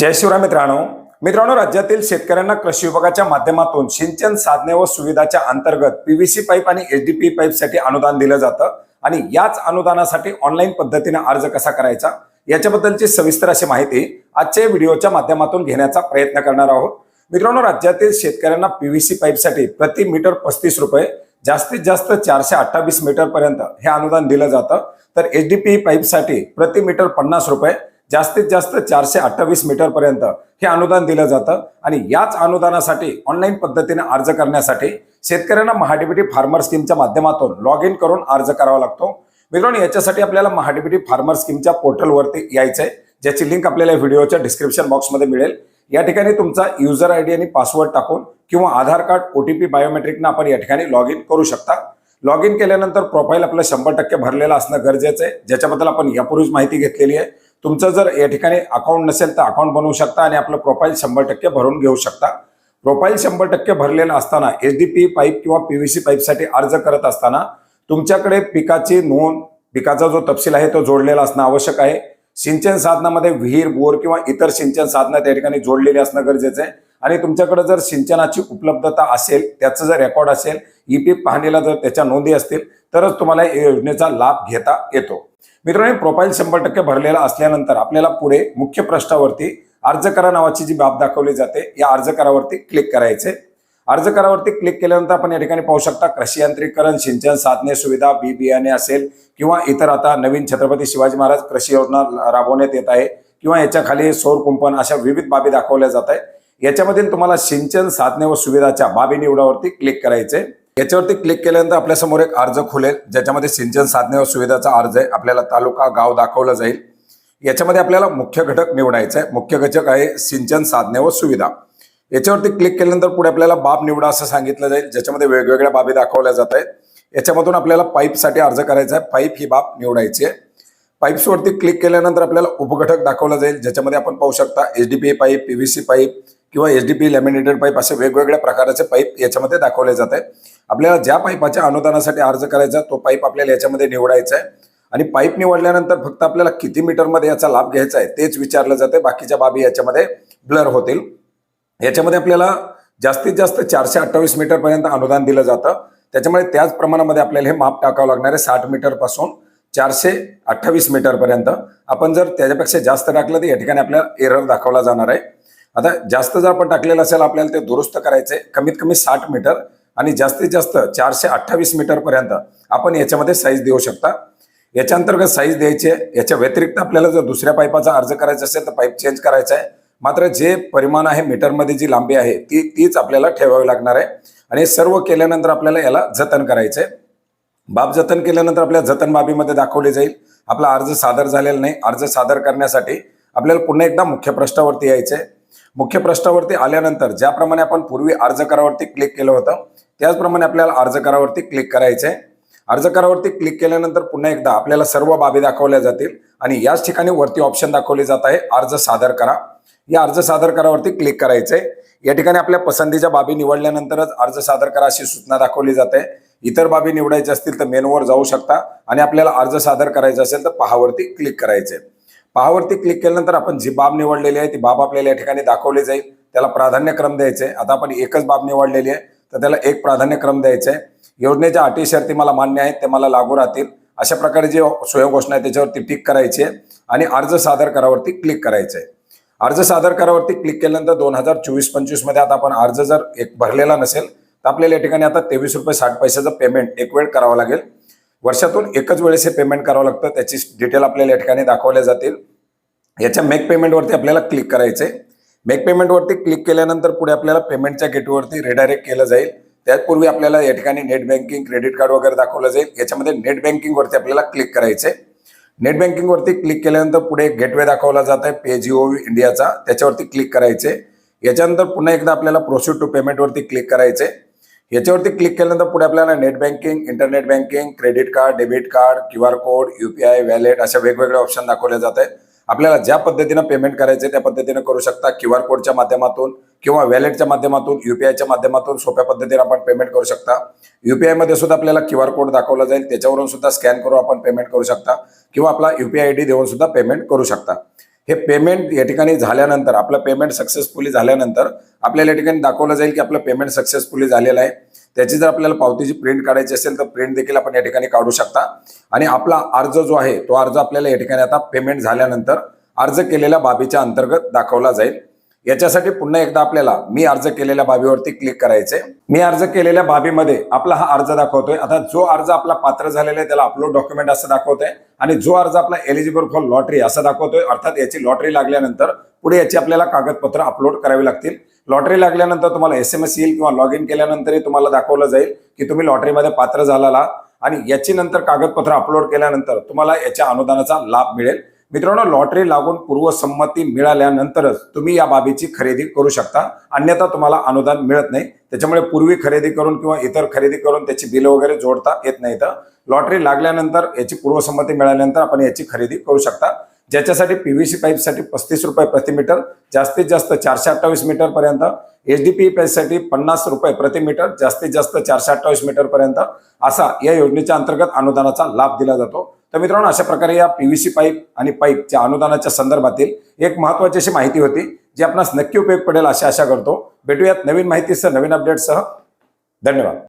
जय शिवराय मित्रांनो. मित्रांनो राज्यातील शेतकऱ्यांना कृषी विभागाच्या माध्यमातून सिंचन साधने व सुविधाच्या अंतर्गत पीव्हीसी पाईप आणि एच डीपी पाईप पाईपसाठी अनुदान दिलं जातं आणि याच अनुदानासाठी ऑनलाईन पद्धतीने अर्ज कसा करायचा याच्याबद्दलची सविस्तर अशी माहिती आजच्या व्हिडिओच्या माध्यमातून घेण्याचा प्रयत्न करणार आहोत. मित्रांनो राज्यातील शेतकऱ्यांना पीव्हीसी पाईपसाठी प्रति मीटर पस्तीस रुपये जास्तीत जास्त चारशे अठ्ठावीस मीटर पर्यंत हे अनुदान दिलं जातं. तर एच डी पी पाईपसाठी प्रति मीटर पन्नास रुपये जास्तीत जास्त चारशे अठ्ठावीस मीटर पर्यंत हे अनुदान दिलं जातं. आणि याच अनुदानासाठी ऑनलाईन पद्धतीने अर्ज करण्यासाठी शेतकऱ्यांना महाडीबीटी फार्मर स्कीमच्या माध्यमातून लॉग इन करून अर्ज करावा लागतो. मित्रांनो याच्यासाठी आपल्याला महाडीबीटी फार्मर स्कीमच्या पोर्टलवरती यायचंय. ज्याची लिंक आपल्याला व्हिडिओच्या डिस्क्रिप्शन बॉक्समध्ये मिळेल. या ठिकाणी तुमचा युजर आय डी आणि पासवर्ड टाकून किंवा आधार कार्ड ओटीपी बायोमेट्रिकनं आपण या ठिकाणी लॉग इन करू शकता. लॉग इन केल्यानंतर प्रोफाईल आपलं शंभर टक्के भरलेलं असणं गरजेचं आहे. ज्याच्याबद्दल आपण यापूर्वीच माहिती घेतलेली आहे. तुमचं जर या ठिकाणी अकाउंट नसेल तर अकाउंट बनवू शकता आणि आपलं प्रोफाईल शंभर टक्के भरून घेऊ शकता. प्रोफाईल शंभर टक्के भरलेलं असताना एच डी पी पाईप किंवा पी व्ही सी पाईपसाठी अर्ज करत असताना तुमच्याकडे पिकाची नोंद पिकाचा जो तपशील आहे तो जोडलेला असणं आवश्यक आहे. सिंचन साधनामध्ये विहीर बोर किंवा इतर सिंचन साधनं त्या ठिकाणी जोडलेली असणं गरजेचं आहे. आणि तुमच्याकडे जर सिंचनाची उपलब्धता असेल त्याचं जर रेकॉर्ड असेल ई पी पाहणीला जर त्याच्या नोंदी असतील तरच तुम्हाला या योजनेचा लाभ घेता येतो. मित्रांनो प्रोफाईल शंभर टक्के भरलेला असल्यानंतर आपल्याला पुढे मुख्य पृष्ठावरती अर्ज करा नावाची जी बाब दाखवली जाते या अर्ज करावरती क्लिक करायचे. अर्ज करावरती क्लिक केल्यानंतर आपण या ठिकाणी पाहू शकता कृषी यांत्रिकरण सिंचन साधने सुविधा बी बियाणे असेल किंवा इतर आता नवीन छत्रपती शिवाजी महाराज कृषी योजना राबवण्यात येत आहे किंवा याच्या खाली सौर कुंपण अशा विविध बाबी दाखवल्या जात आहेत. याच्यामधील तुम्हाला सिंचन साधने व सुविधाच्या बाबी निवडावरती क्लिक करायचे. याच्यावरती क्लिक केल्यानंतर आपल्यासमोर एक अर्ज खुलेल ज्याच्यामध्ये सिंचन साधने व सुविधाचा अर्ज आहे. आपल्याला तालुका गाव दाखवलं जाईल. याच्यामध्ये आपल्याला मुख्य घटक निवडायचा आहे मुख्य घटक आहे सिंचन साधने व सुविधा. याच्यावरती क्लिक केल्यानंतर पुढे आपल्याला बाब निवडा असं सांगितलं जाईल ज्याच्यामध्ये वेगवेगळ्या बाबी दाखवल्या जात आहेत. याच्यामधून आपल्याला पाईपसाठी अर्ज करायचा आहे. पाईप ही बाब निवडायची आहे. पाईप्सवरती क्लिक केल्यानंतर आपल्याला उपघटक दाखवला जाईल ज्याच्यामध्ये आपण पाहू शकता H D P pipe PVC pipe किंवा H D P laminated pipe असे वेगवेगळ्या प्रकारचे पाईप याच्यामध्ये दाखवले जात आहेत. आपल्याला ज्या पाईपाच्या अनुदानासाठी अर्ज करायचा तो पाईप आपल्याला याच्यामध्ये निवडायचा आहे. आणि पाईप निवडल्यानंतर फक्त आपल्याला किती मीटरमध्ये याचा लाभ घ्यायचा आहे तेच विचारलं जाते. बाकीच्या बाबी याच्यामध्ये ब्लर होतील. याच्यामध्ये आपल्याला जास्तीत जास्त चारशे अठ्ठावीस मीटरपर्यंत अनुदान दिलं जातं. त्याच्यामुळे त्याच प्रमाणामध्ये आपल्याला हे माप टाकावं लागणार आहे साठ मीटरपासून चारशे अठ्ठावीस मीटरपर्यंत आपण जर त्याच्यापेक्षा जास्त टाकलं तर या ठिकाणी आपल्याला एरर दाखवला जाणार आहे. आता जास्त जर आपण टाकलेलं असेल आपल्याला ते दुरुस्त करायचे कमीत कमी साठ मीटर आणि जास्तीत जास्त चारशे अठ्ठावीस मीटरपर्यंत आपण याच्यामध्ये साईज देऊ शकता. याच्या अंतर्गत साईज द्यायची आहे याच्या व्यतिरिक्त आपल्याला जर दुसऱ्या पाईपाचा अर्ज करायचा असेल तर पाईप चेंज करायचा आहे. मात्र जे परिमाण आहे मीटरमध्ये जी लांबी आहे ती तीच आपल्याला ठेवावी लागणार आहे. आणि सर्व केल्यानंतर आपल्याला याला जतन करायचं आहे बाब जतन केल्यानंतर आपल्या जतन बाबीमध्ये दाखवले जाईल. आपला अर्ज सादर झालेला नाही. अर्ज सादर करण्यासाठी आपल्याला पुन्हा एकदा मुख्य पृष्ठावरती यायचं आहे मुख्य प्रश्नावरती आल्यानंतर ज्याप्रमाणे आपण पूर्वी अर्ज करावरती क्लिक केलं होतं त्याचप्रमाणे आपल्याला अर्ज करावरती क्लिक करायचं आहे. अर्ज करावरती क्लिक केल्यानंतर पुन्हा एकदा आपल्याला सर्व बाबी दाखवल्या जातील आणि याच ठिकाणी वरती ऑप्शन दाखवले जात आहे अर्ज सादर करा. या अर्ज सादर करावरती क्लिक करायचे या ठिकाणी आपल्या पसंतीच्या बाबी निवडल्यानंतरच अर्ज सादर करा अशी सूचना दाखवली जाते इतर बाबी निवडायच्या असतील तर मेनूवर जाऊ शकता आणि आपल्याला अर्ज सादर करायचा असेल तर पहावरती क्लिक करायचे पहावरती क्लिक केल्यानंतर आपण जी बाब निवडलेली आहे ती बाब आपल्याला या ठिकाणी दाखवली जाईल. त्याला प्राधान्यक्रम द्यायचे आता आपण एकच बाब निवडलेली आहे तर त्याला एक प्राधान्यक्रम द्यायचा आहे. योजनेच्या अटी शर्ती मला मान्य आहेत ते मला लागू राहतील. अशा प्रकारे जी स्वयंघोषणा आहे त्याच्यावरती टिक करायची आहे आणि अर्ज सादर करावरती क्लिक करायचं आहे. अर्ज सादर करावरती क्लिक केल्यानंतर दोन हजार चोवीस पंचवीसमध्ये आता आपण अर्ज जर एक भरलेला नसेल तर आपल्याला या ठिकाणी आता तेवीस रुपये साठ पैशाचं पेमेंट एक वेळ करावं लागेल. वर्षातून एकच वेळेस हे पेमेंट करावं लागतं. त्याची डिटेल आपल्याला या ठिकाणी दाखवल्या जातील. याच्या मेक पेमेंटवरती आपल्याला क्लिक करायचे मेक पेमेंटवरती क्लिक केल्यानंतर पुढे आपल्याला पेमेंटच्या गेटवरती रिडायरेक्ट केलं जाईल. त्याचपूर्वी आपल्याला या ठिकाणी नेट बँकिंग क्रेडिट कार्ड वगैरे दाखवलं जाईल. याच्यामध्ये नेट बँकिंगवरती आपल्याला क्लिक करायचे नेट बँकिंगवरती क्लिक केल्यानंतर पुढे गेटवे दाखवला जात आहे पे जी ओ इंडियाचा त्याच्यावरती क्लिक करायचे याच्यानंतर पुन्हा एकदा आपल्याला प्रोसीड टू पेमेंटवरती क्लिक करायचे याच्यावरती क्लिक केल्यानंतर पुढे आपल्याला net banking internet banking credit card debit card Q R code UPI wallet अशा वेगवेगळे ऑप्शन दाखवले जात आहेत. आपल्याला ज्या पद्धतीनं पेमेंट करायचे त्या पद्धतीनं करू शकता. क्यू आर कोडच्या माध्यमातून किंवा वॅलेटच्या माध्यमातून युपीआयच्या माध्यमातून सोप्या पद्धतीने आपण पेमेंट करू शकता. युपीआयमध्ये सुद्धा आपल्याला क्यू आर कोड दाखवला जाईल. त्याच्यावरून सुद्धा स्कॅन करून आपण पेमेंट करू शकता. किंवा आपला युपीआय आय डी देऊन सुद्धा पेमेंट करू शकता. हे पेमेंट या ठिकाणी झाल्यानंतर आपलं पेमेंट सक्सेसफुली झाल्यानंतर आपल्याला या ठिकाणी दाखवलं जाईल की आपलं पेमेंट सक्सेसफुली झालेलं आहे. त्याची जर आपल्याला पावतीची प्रिंट काढायची असेल तर प्रिंट देखील आपण या ठिकाणी काढू शकता. आणि आपला अर्ज जो आहे तो अर्ज आपल्याला या ठिकाणी आता पेमेंट झाल्यानंतर अर्ज केलेल्या बाबीच्या अंतर्गत दाखवला जाईल. याच्यासाठी पुन्हा एकदा आपल्याला मी अर्ज केलेल्या बाबीवरती क्लिक करायचे. मी अर्ज केलेल्या बाबीमध्ये आपला हा अर्ज दाखवतोय. आता जो अर्ज आपला पात्र झालेला आहे त्याला अपलोड डॉक्युमेंट असं दाखवतोय. आणि जो अर्ज आपला एलिजिबल फॉर लॉटरी असं दाखवतोय अर्थात याची लॉटरी लागल्यानंतर पुढे याची आपल्याला कागदपत्र अपलोड करावी लागतील. लॉटरी लागल्यानंतर तुम्हाला एस एम एस येईल किंवा लॉग इन केल्यानंतरही तुम्हाला दाखवलं जाईल की तुम्ही लॉटरीमध्ये पात्र झाला आणि याची नंतर कागदपत्र अपलोड केल्यानंतर तुम्हाला याच्या अनुदानाचा लाभ मिळेल. मित्रांनो लॉटरी लागून पूर्वसंमती मिळाल्यानंतरच तुम्ही या बाबीची खरेदी करू शकता. अन्यथा तुम्हाला अनुदान मिळत नाही. त्याच्यामुळे पूर्वी खरेदी करून किंवा इतर खरेदी करून त्याची बिलं वगैरे जोडता येत नाही. तर लॉटरी लागल्यानंतर याची पूर्वसंमती मिळाल्यानंतर आपण याची खरेदी करू शकता. ज्याच्यासाठी पीव्हीसी पाईपसाठी पस्तीस रुपये प्रति मीटर जास्तीत जास्त चारशे अठ्ठावीस मीटर पर्यंत एच डी पी पाईपसाठी पन्नास रुपये प्रति मीटर जास्तीत जास्त चारशे अठ्ठावीस मीटर पर्यंत असा या योजनेच्या अंतर्गत अनुदानाचा लाभ दिला जातो. तर मित्रांनो अशा प्रकारे या पी व्ही सी पाईप आणि पाईपच्या अनुदानाच्या संदर्भातील एक महत्वाची अशी माहिती होती जी आपणास नक्की उपयोग पडेल अशी आशा करतो. भेटूयात नवीन माहितीसह नवीन अपडेटसह धन्यवाद.